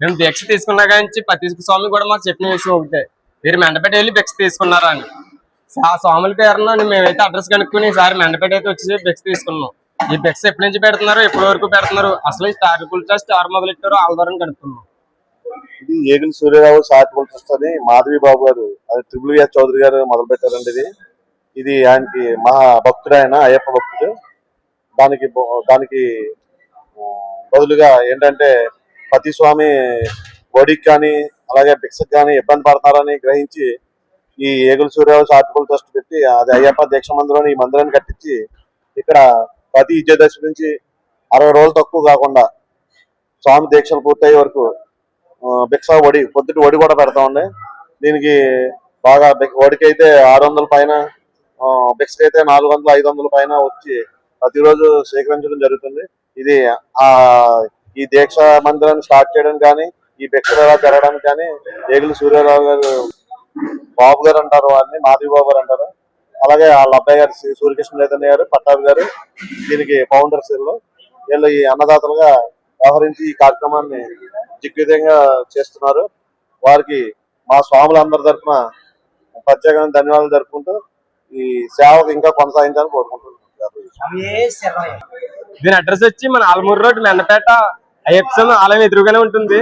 మేము దీక్ష తీసుకున్నా కానీ ప్రతి స్వామి కూడా మాకు చెప్పిన విషయం ఒకటే. మీరు మెండపేట వెళ్ళి భిక్ష తీసుకున్నారా అని ఆ స్వాముల పేరున మేమైతే అడ్రస్ కనుక్కుని ఈసారి మెండపేట అయితే వచ్చి భిక్ష తీసుకున్నాం. ఈ భిక్ష ఎప్పటి నుంచి పెడుతున్నారు ఎప్పటి వరకు పెడుతున్నారు? అసలు ఈ స్టార్ కుల్చా స్టార్ మొదలెట్టారో వాళ్ళ కనుక్కున్నాం. ఇది ఏగుల సూర్యరావు సాటిపుల్ ట్రస్ట్ అని మాధవి బాబు గారు అది ట్రిపుల్ విఆర్ చౌదరి గారు మొదలు పెట్టారండి ఇది. ఇది ఆయనకి మహా భక్తుడు ఆయన అయ్యప్ప భక్తుడు. దానికి దానికి బదులుగా ఏంటంటే పతి స్వామి ఓడికి కానీ అలాగే భిక్షకు కానీ ఇబ్బంది పడతారని గ్రహించి ఈ ఏగుల సూర్యరావు చారిటబుల్ ట్రస్ట్ పెట్టి అది అయ్యప్ప దీక్ష మందిరం ఈ మందిరాన్ని కట్టించి ఇక్కడ ప్రతి విజయదశమి నుంచి అరవై రోజులు తక్కువ కాకుండా స్వామి దీక్షలు పూర్తయ్యే వరకు భిక్ష వడి పొద్దుటి వడి కూడా ఉండే. దీనికి బాగా భిక్ష- వడికి అయితే ఆరు వందల పైన ఆ, అయితే నాలుగు వందలు ఐదు వందల పైన వచ్చి ప్రతిరోజు సేకరించడం జరుగుతుంది. ఇది ఆ ఈ దీక్ష మందిరాన్ని స్టార్ట్ చేయడం కానీ ఈ భిక్షలు ఎలా జరగడానికి కానీ ఏగుల సూర్యారావు గారు బాబు గారు అంటారు వారిని మాధవి బాబు గారు అంటారు. అలాగే వాళ్ళ అబ్బాయి గారు శ్రీ సూర్యకృష్ణ చైతన్య గారు పట్టాభి గారు దీనికి ఫౌండర్స్ వీళ్ళు. వీళ్ళు ఈ అన్నదాతలుగా వ్యవహరించి ఈ కార్యక్రమాన్ని దిగ్విజయంగా చేస్తున్నారు. వారికి మా స్వాములందరి తరఫున ప్రత్యేకమైన ధన్యవాదాలు జరుపుకుంటూ ఈ సేవకు ఇంకా కొనసాగించాలని కోరుకుంటున్నాను. దీని అడ్రస్ వచ్చి మన ఆలమూరు రోడ్ మెండపేట ఆ ఎపిసోడ్ ఆలయం ఎదురుగానే ఉంటుంది.